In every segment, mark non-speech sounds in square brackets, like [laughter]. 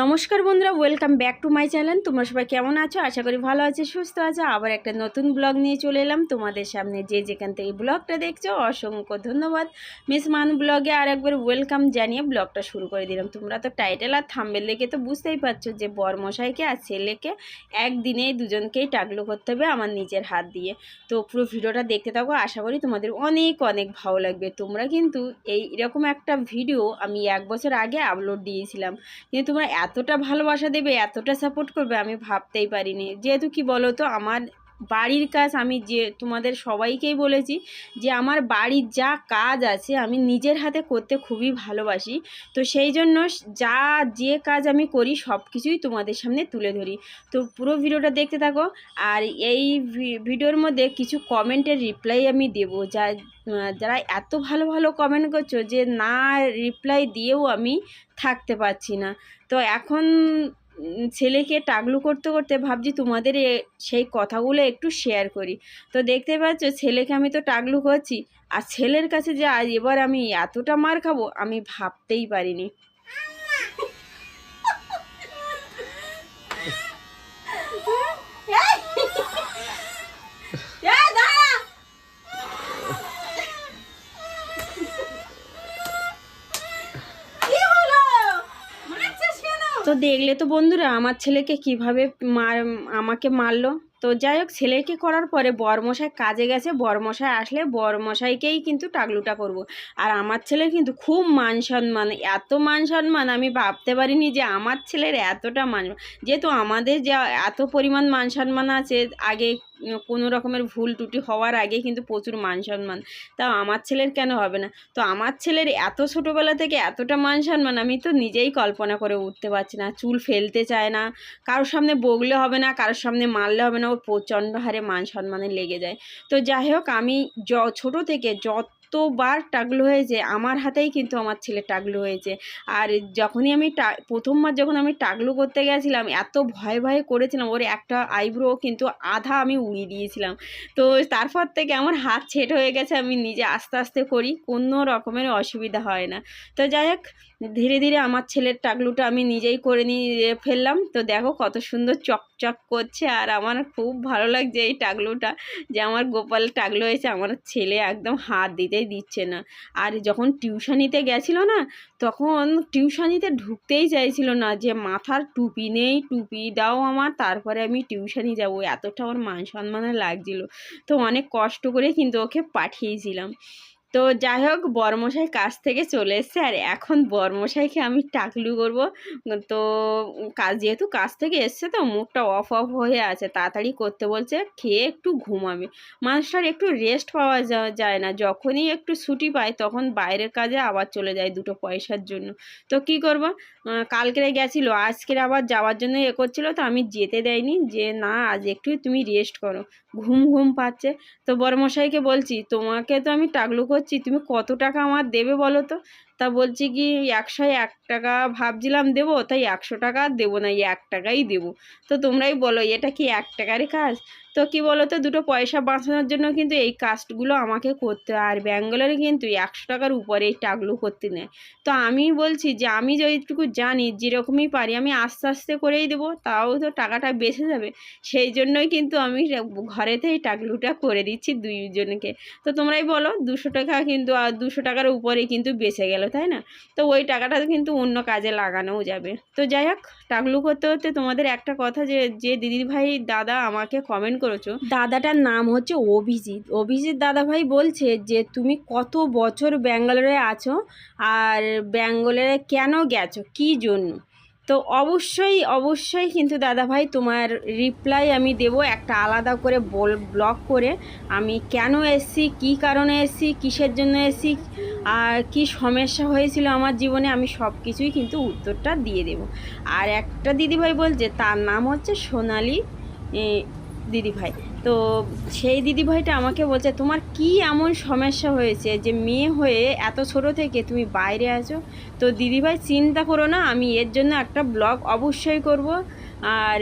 নমস্কার বন্ধুরা welcome back to my channel তোমরা সবাই কেমন আছো? আশা করি ভালো আছো, সুস্থ আছো। আবার একটা নতুন ব্লগ নিয়ে চলে এলাম। তোমাদের সামনে যে যেখান থেকে ব্লগটা দেখছ, অসংখ্য ধন্যবাদ। মিস মান ব্লগে আর একবার ওয়েলকাম জানিয়ে ব্লগটা শুরু করে দিলাম। তোমরা তো টাইটেল আর থাম্বেল দেখে তো বুঝতেই পারছ যে বরমশাইকে আর ছেলেকে একদিনেই দুজনকেই টাকলো করতে হবে আমার নিজের হাত দিয়ে। তো পুরো ভিডিওটা দেখতে থাকো, আশা করি তোমাদের অনেক অনেক ভালো লাগবে। তোমরা কিন্তু এই এরকম একটা ভিডিও আমি এক বছর আগে আপলোড দিয়েছিলাম। কিন্তু তোমরা এতটা ভালোবাসা দেবে এতটা সাপোর্ট করবে আমি ভাবতেই পারিনি। যেহেতু কি বলো তো আমার বাড়ির কাজ আমি যে তোমাদের সবাইকেই বলেছি যে আমার বাড়ির যা কাজ আছে আমি নিজের হাতে করতে খুবই ভালোবাসি। তো সেই জন্য যা, যে কাজ আমি করি সব কিছুই তোমাদের সামনে তুলে ধরি। তো পুরো ভিডিওটা দেখতে থাকো আর এই ভিডিওর মধ্যে কিছু কমেন্টের রিপ্লাই আমি দেবো। যা, যারা এত ভালো ভালো কমেন্ট করছ যে না, রিপ্লাই দিয়েও আমি থাকতে পারছি না। তো এখন ছেলেকে টাগলু করতে করতে ভাবছি তোমাদের সেই কথাগুলো একটু শেয়ার করি। তো দেখতে পাচ্ছ ছেলেকে আমি তো টাগলু করছি, আর ছেলের কাছে যে আজ এবার আমি এতটা মার খাব আমি ভাবতেই পারিনি। [laughs] তো দেখলে তো বন্ধুরা আমার ছেলেকে কীভাবে মার, আমাকে মারলো। তো যাই হোক, ছেলেকে করার পরে বরমশাই কাজে গেছে। বরমশাই আসলে বরমশাইকেই কিন্তু টাগলুটা করব। আর আমার ছেলের কিন্তু খুব মান সম্মান, এত মান সম্মান আমি ভাবতে পারিনি যে আমার ছেলের এতটা মান যেহেতু আমাদের যা এত পরিমাণ মান সম্মান আছে, আগে কোনো রকমের ভুল টুটি হওয়ার আগে কিন্তু প্রচুর মান সম্মান। তাও আমার ছেলের কেন হবে না? তো আমার ছেলের এত ছোটোবেলা থেকে এতটা মান সম্মান আমি তো নিজেই কল্পনা করে উঠতে পারছি না। চুল ফেলতে চায় না, কারোর সামনে বগলে হবে না, কারোর সামনে মারলে হবে না, ও প্রচণ্ড হারে মান সম্মানে লেগে যায়। তো যাই হোক, আমি য, ছোটো থেকে যতবার টাগলু হয়েছে, আমার হাতেই কিন্তু আমার ছেলে টাগলু হয়েছে। আর যখনই আমি প্রথমবার যখন আমি টাগলু করতে গেছিলাম, এত ভয় ভয়ে করেছিলাম, ওর একটা আইব্রো কিন্তু আধা আমি উড়িয়ে দিয়েছিলাম। তো তারপর থেকে আমার হাত ছেট হয়ে গেছে, আমি নিজে আস্তে আস্তে করি, কোনো রকমের অসুবিধা হয় না। তো যাই হোক ধীরে ধীরে আমার ছেলের টাকলুটা আমি নিজেই করে নিয়ে ফেললাম। তো দেখো কত সুন্দর চকচক করছে আর আমার খুব ভালো লাগছে এই টাকলুটা যে আমার গোপাল টাগলু হয়েছে আমার ছেলে একদম হাত দিতেই দিচ্ছে না। আর যখন টিউশনিতে গেছিল না, তখন টিউশনিতে ঢুকতেই চাইছিল না যে মাথার টুপি নেই, টুপি দাও আমার, তারপরে আমি টিউশনি যাব। এতটা আমার মান সম্মানে লাগছিল। তো অনেক কষ্ট করে কিন্তু ওকে পাঠিয়েছিলাম। তো যাই হোক বরমশাই কাজ থেকে চলে এসছে। আর এখন বরমশাইকে আমি টাকলু করব। তো কাজ যেহেতু কাজ থেকে এসছে তো মুখটা অফ অফ হয়ে আছে, তাড়াতাড়ি করতে বলছে, খেয়ে একটু ঘুমাবে। মানুষটার একটু রেস্ট পাওয়া যায় না। যখনই একটু ছুটি পায়, তখন বাইরের কাজে আবার চলে যায় দুটো পয়সার জন্য। তো কি করব? কালকেরে গেছিল, আজকের আবার যাওয়ার জন্য এ করছিল, তো আমি যেতে দেয়নি। যে না, আজ একটু তুমি রেস্ট করো। ঘুম ঘুম পাচ্ছে। তো বড়মশাইকে বলছি, তোমাকে তো আমি টাকলু করছি, তুমি কত টাকা আমার দেবে বলো তো? তা বলছি কি, একশো এক টাকা ভাবছিলাম দেবো, তাই একশো টাকা আর দেবো না, এই এক টাকাই দেবো। তো তোমরাই বলো, এটা কি এক টাকারই কাজ? তো কি বলো তো দুটো পয়সা বাঁচানোর জন্য কিন্তু এই কাজগুলো আমাকে করতে হয়। আর ব্যাঙ্গালোরে কিন্তু একশো টাকার উপরে এই টাকলু করতে নেয়। তো আমি বলছি যে, আমি যেটুকু জানি, যেরকমই পারি আমি আস্তে আস্তে করেই দেবো, তাও তো টাকাটা বেঁচে যাবে। সেই জন্যই কিন্তু আমি ঘরেতেই টাকলুটা করে দিচ্ছি দুইজনকে। তো তোমরাই বলো, দুশো টাকা কিন্তু, আর দুশো টাকার উপরে কিন্তু বেঁচে গেল। তাই না? তো ওই টাকাটা কিন্তু অন্য কাজে লাগানোও যাবে। তো যাই হোক, টাকলু করতে করতে তোমাদের একটা কথা যে যে দিদি ভাই দাদা আমাকে কমেন্ট করেছ। দাদাটার নাম হচ্ছে অভিজিৎ। অভিজিৎ দাদা ভাই বলছে যে, তুমি কত বছর ব্যাঙ্গালোরে আছো? আর ব্যাঙ্গালোরে কেন গেছো? কী জন্য? তো অবশ্যই অবশ্যই কিন্তু দাদা ভাই তোমার রিপ্লাই আমি দেবো একটা আলাদা করে বল ব্লগ করে। আমি কেন এসছি, কী কারণে এসছি, কিসের জন্য এসছি, আর কি সমস্যা হয়েছিল আমার জীবনে, আমি সব কিছুই কিন্তু উত্তরটা দিয়ে দেব। আর একটা দিদিভাই বলছে, তার নাম হচ্ছে সোনালি দিদিভাই। তো সেই দিদিভাইটা আমাকে বলছে, তোমার কি এমন সমস্যা হয়েছে যে মেয়ে হয়ে এত ছোট থেকে তুমি বাইরে আছো? তো দিদিভাই, চিন্তা করো না, আমি এর জন্য একটা ব্লগ অবশ্যই করব। আর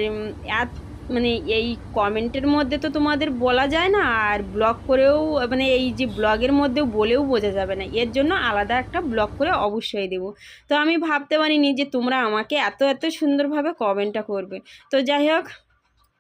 এত মানে এই কমেন্টের মধ্যে তো তোমাদের বলা যায় না, আর ব্লগ করেও মানে এই যে ব্লগের মধ্যেও বলেও বোঝা যাবে না। এর জন্য আলাদা একটা ব্লগ করে অবশ্যই দেবো। তো আমি ভাবতে পারিনি যে তোমরা আমাকে এত এত সুন্দরভাবে কমেন্টটা করবে। তো যাই হোক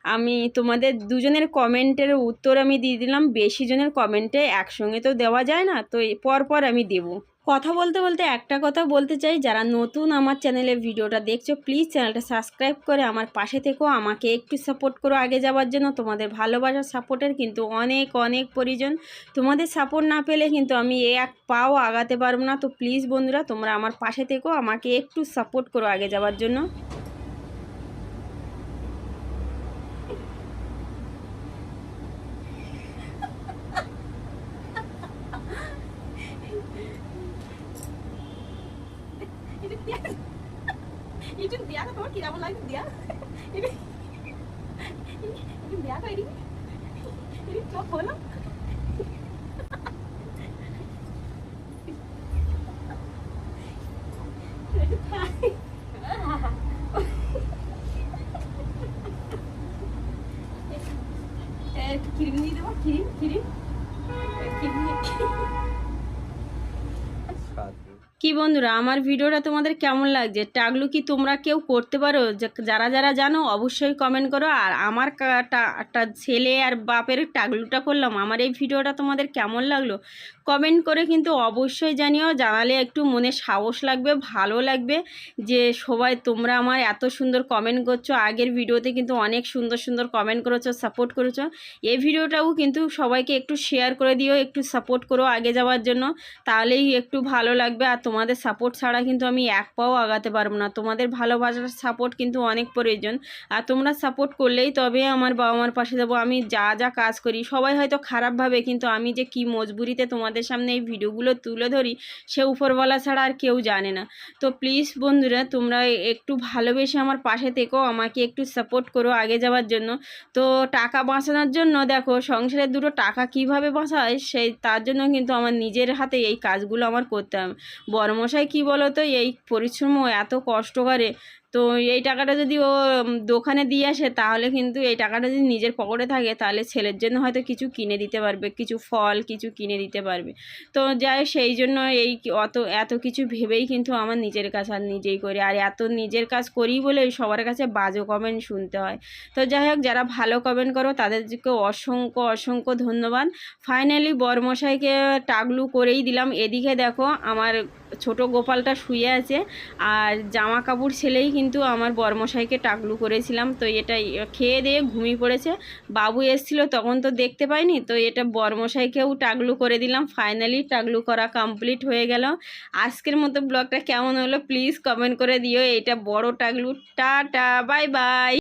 আমি তোমাদের দুজনের কমেন্টের উত্তর আমি দিয়ে দিলাম, বেশি জনের কমেন্টে একসঙ্গে তো দেওয়া যায় না, তো এই পর পর আমি দেবো। কথা বলতে বলতে একটা কথা বলতে চাই, যারা নতুন আমার চ্যানেলে ভিডিওটা দেখছ প্লিজ চ্যানেলটা সাবস্ক্রাইব করে আমার পাশে থেকেও আমাকে একটু সাপোর্ট করো আগে যাওয়ার জন্য। তোমাদের ভালোবাসার সাপোর্টের কিন্তু অনেক অনেক প্রয়োজন তোমাদের সাপোর্ট না পেলে কিন্তু আমি এ এক পাও আগাতে পারব না। তো প্লিজ বন্ধুরা, তোমরা আমার পাশে থেকেও আমাকে একটু সাপোর্ট করো আগে যাওয়ার জন্য। [laughs] একটু দেয়া তোমার কীরকম লাগছে দেয়া? একটু দেয়া করি চোখ হলো ক্রিম দিয়ে দেবো ক্রিম ক্রিম ক্রিম কি বন্ধুরা, আমার ভিডিওটা তোমাদের কেমন লাগছে? টাগলু কি তোমরা কেউ করতে পারো? যারা যারা জানো, অবশ্যই কমেন্ট করো। আর আমার ছেলে আর বাপের টাগলুটা করলাম, আমার এই ভিডিওটা তোমাদের কেমন লাগল? কমেন্ট করে কিন্তু অবশ্যই জানিও, জানালে একটু মনে সাহস লাগবে, ভালো লাগবে যে সবাই তোমরা আমার এত সুন্দর কমেন্ট করছ। আগের ভিডিওতে কিন্তু অনেক সুন্দর সুন্দর কমেন্ট করেছ সাপোর্ট করেছ। এই ভিডিওটাও কিন্তু সবাইকে একটু শেয়ার করে দিও, একটু সাপোর্ট করো আগে যাওয়ার জন্য। তাহলেই একটু ভালো লাগবে আর তোমাদের সাপোর্ট ছাড়া কিন্তু আমি এক পাও আগাতে পারব না। তোমাদের ভালোবাসার সাপোর্ট কিন্তু অনেক প্রয়োজন। আর তোমরা সাপোর্ট করলেই তবে আমার বাবা মার পাশে যাব। আমি যা যা কাজ করি, সবাই হয়তো খারাপভাবে কিন্তু আমি যে কি মজবুরিতে তোমাদের সামনে এই ভিডিওগুলো তুলে ধরি, সে উপরওয়ালা ছাড়া আর কেউ জানে না। তো প্লিজ বন্ধুরা, তোমরা একটু ভালোবেসে আমার পাশে থেকো, আমাকে একটু সাপোর্ট করো আগে যাওয়ার জন্য। তো টাকা বাঁচানোর জন্য দেখো, সংসারের দুটো টাকা কীভাবে বাঁচায়, সেই, তার জন্য কিন্তু আমার নিজের হাতে এই কাজগুলো আমার করতে হবে। বড়মশাই কী বলো তো এই পরিশ্রম এত কষ্ট করে। তো এই টাকাটা যদি ও দোকানে দিয়ে আসে, তাহলে কিন্তু এই টাকাটা যদি নিজের পকেটে থাকে, তাহলে ছেলের জন্য হয়তো কিছু কিনে দিতে পারবে, কিছু ফল, কিছু কিনে দিতে পারবে। তো যাই সেই জন্য এই অত, এত কিছু ভেবেই কিন্তু আমার নিজের কাজ আর নিজেই করি। আর এত নিজের কাজ করি বলে সবার কাছে বাজে কমেন্ট শুনতে হয়। তো যাই হোক, যারা ভালো কমেন্ট করো, তাদেরকে অসংখ্য অসংখ্য ধন্যবাদ। ফাইনালি বরমশাইকে টাগলু করেই দিলাম। এদিকে দেখো, আমার ছোট গোপালটা শুয়ে আছে আর জামা কাপড় ছেলেই কিন্তু আমার বরমশাইকে টাগলু করেছিলাম। তো এটা খেয়ে দিয়ে ঘুমিয়ে পড়েছে। বাবু এসছিল, তখন তো দেখতে পাইনি। তো এটা বরমশাইকেও টাগলু করে দিলাম। ফাইনালি টাগলু করা কমপ্লিট হয়ে গেল। আজকের মতো ব্লগটা কেমন হলো প্লিজ কমেন্ট করে দিও। এটা বড় টাগলু টাটা বাই বাই